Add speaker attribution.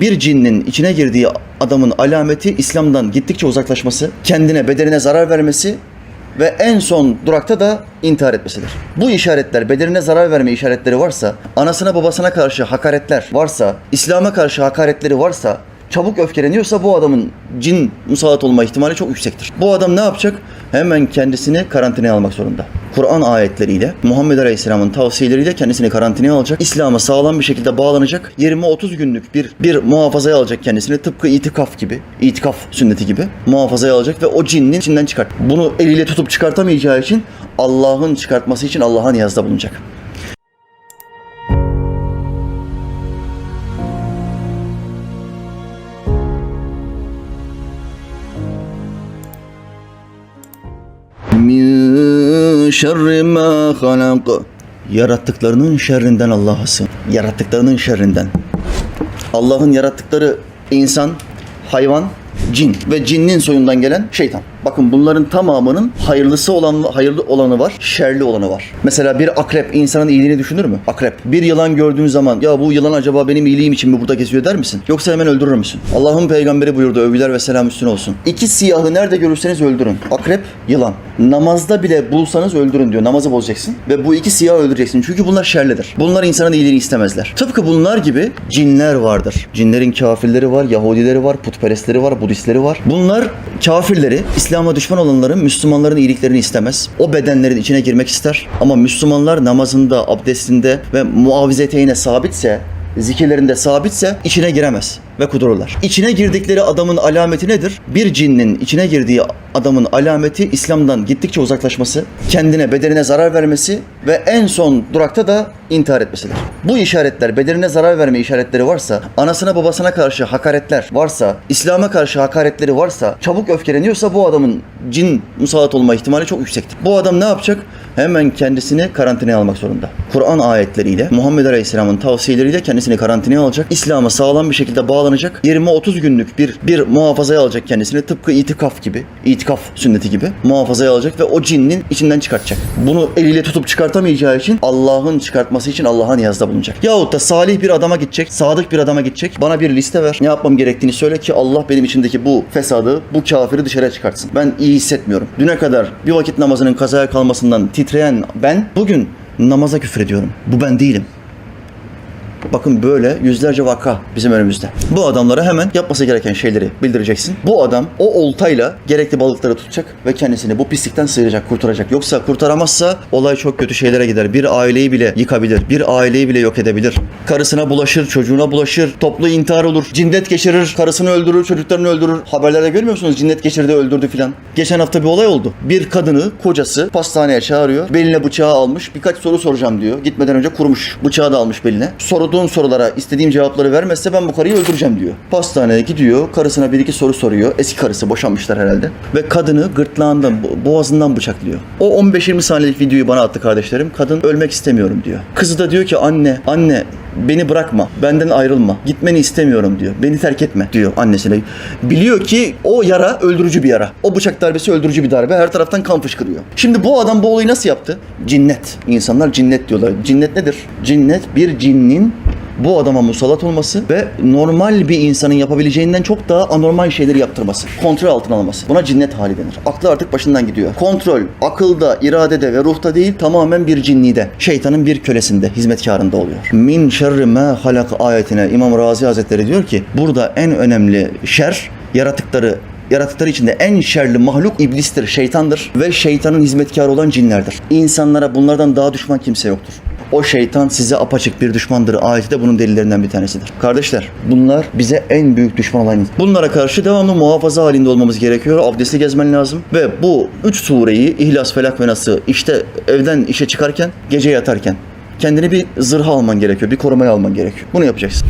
Speaker 1: Bir cinnin içine girdiği adamın alameti İslam'dan gittikçe uzaklaşması, kendine bedenine zarar vermesi ve en son durakta da intihar etmesidir. Bu işaretler, bedenine zarar verme işaretleri varsa, anasına babasına karşı hakaretler varsa, İslam'a karşı hakaretleri varsa, çabuk öfkeleniyorsa bu adamın cin musallat olma ihtimali çok yüksektir. Bu adam ne yapacak? Hemen kendisini karantinaya almak zorunda. Kur'an ayetleriyle, Muhammed Aleyhisselam'ın tavsiyeleriyle kendisini karantinaya alacak. İslam'a sağlam bir şekilde bağlanacak. 20-30 günlük bir bir muhafazaya alacak kendisini. Tıpkı itikaf gibi, itikaf sünneti gibi muhafazaya alacak ve o cinnin içinden çıkart. Bunu eliyle tutup çıkartamayacağı için Allah'ın çıkartması için Allah'a niyazda bulunacak. Şerri ma halak. Yarattıklarının şerrinden Allah'a sığın. Yarattıklarının şerrinden. Allah'ın yarattıkları insan, hayvan, cin ve cinnin soyundan gelen şeytan. Bakın bunların tamamının hayırlısı olan hayırlı olanı var, şerli olanı var. Mesela bir akrep insanın iyiliğini düşünür mü? Akrep. Bir yılan gördüğün zaman ya bu yılan acaba benim iyiliğim için mi burada geziyor der misin? Yoksa hemen öldürür müsün? Allah'ın peygamberi buyurdu övgüler ve selam üstüne olsun. İki siyahı nerede görürseniz öldürün. Akrep, yılan. Namazda bile bulsanız öldürün diyor. Namazı bozacaksın ve bu iki siyahı öldüreceksin. Çünkü bunlar şerlidir. Bunlar insanın iyiliğini istemezler. Tıpkı bunlar gibi cinler vardır. Cinlerin kafirleri var, Yahudileri var, putperestleri var, Budistleri var. Bunlar kafirleri, İslam'a düşman olanların Müslümanların iyiliklerini istemez. O bedenlerin içine girmek ister. Ama Müslümanlar namazında, abdestinde ve muavizeteyine sabitse, zikirlerinde sabitse içine giremez ve kudururlar. İçine girdikleri adamın alameti nedir? Bir cinnin içine girdiği adamın alameti İslam'dan gittikçe uzaklaşması, kendine bedenine zarar vermesi ve en son durakta da intihar etmesidir. Bu işaretler, bedenine zarar verme işaretleri varsa, anasına babasına karşı hakaretler varsa, İslam'a karşı hakaretleri varsa, çabuk öfkeleniyorsa bu adamın cin musallat olma ihtimali çok yüksektir. Bu adam ne yapacak? Hemen kendisini karantinaya almak zorunda. Kur'an ayetleriyle, Muhammed Aleyhisselam'ın tavsiyeleriyle kendisini karantinaya alacak. İslam'a sağlam bir şekilde bağlanacak. 20-30 günlük bir bir muhafazaya alacak kendisini. Tıpkı itikaf gibi, itikaf sünneti gibi muhafazaya alacak ve o cinnin içinden çıkartacak. Bunu eliyle tutup çıkartamayacağı için Allah'ın çıkartması için Allah'a niyazda bulunacak. Yahut da salih bir adama gidecek, sadık bir adama gidecek. Bana bir liste ver. Ne yapmam gerektiğini söyle ki Allah benim içindeki bu fesadı, bu kafiri dışarıya çıkartsın. Ben iyi hissetmiyorum. Düne kadar bir vakit namazının kazaya kalmasından titreyen ben bugün namaza küfür ediyorum. Bu ben değilim. Bakın böyle yüzlerce vaka bizim önümüzde. Bu adamlara hemen yapması gereken şeyleri bildireceksin. Bu adam o oltayla gerekli balıkları tutacak ve kendisini bu pislikten sıyıracak, kurtaracak. Yoksa kurtaramazsa olay çok kötü şeylere gider. Bir aileyi bile yıkabilir. Bir aileyi bile yok edebilir. Karısına bulaşır, çocuğuna bulaşır, toplu intihar olur, cinnet geçirir, karısını öldürür, çocuklarını öldürür. Haberlerde görmüyor musunuz? Cinnet geçirdi, öldürdü filan. Geçen hafta bir olay oldu. Bir kadını kocası pastaneye çağırıyor. Beline bıçağı almış. Birkaç soru soracağım diyor. Gitmeden önce kurumuş. Bıçağı da almış beline. Sorduğun sorulara istediğim cevapları vermezse ben bu karıyı öldüreceğim diyor. Pastaneye gidiyor. Karısına bir iki soru soruyor. Eski karısı boşanmışlar herhalde. Ve kadını gırtlağından, bo- boğazından bıçaklıyor. O 15-20 saniyelik videoyu bana attı kardeşlerim. Kadın ölmek istemiyorum diyor. Kızı da diyor ki anne, anne beni bırakma, benden ayrılma, gitmeni istemiyorum diyor. Beni terk etme diyor annesine. Biliyor ki o yara öldürücü bir yara. O bıçak darbesi öldürücü bir darbe. Her taraftan kan fışkırıyor. Şimdi bu adam bu olayı nasıl yaptı? Cinnet. İnsanlar cinnet diyorlar. Cinnet nedir? Cinnet bir cinnin bu adama musallat olması ve normal bir insanın yapabileceğinden çok daha anormal şeyleri yaptırması. Kontrol altına alması. Buna cinnet hali denir. Aklı artık başından gidiyor. Kontrol akılda, iradede ve ruhta değil tamamen bir cinnide. Şeytanın bir kölesinde, hizmetkarında oluyor. Min şerri ma halak ayetine İmam Razi Hazretleri diyor ki burada en önemli şer yaratıkları Yaratıkları içinde en şerli mahluk iblistir, şeytandır ve şeytanın hizmetkarı olan cinlerdir. İnsanlara bunlardan daha düşman kimse yoktur. O şeytan size apaçık bir düşmandır. Ayeti de bunun delillerinden bir tanesidir. Kardeşler bunlar bize en büyük düşman olan. Bunlara karşı devamlı muhafaza halinde olmamız gerekiyor. Abdesti gezmen lazım. Ve bu üç sureyi İhlas, Felak ve Nas'ı işte evden işe çıkarken, gece yatarken kendini bir zırha alman gerekiyor. Bir korumaya alman gerekiyor. Bunu yapacaksın.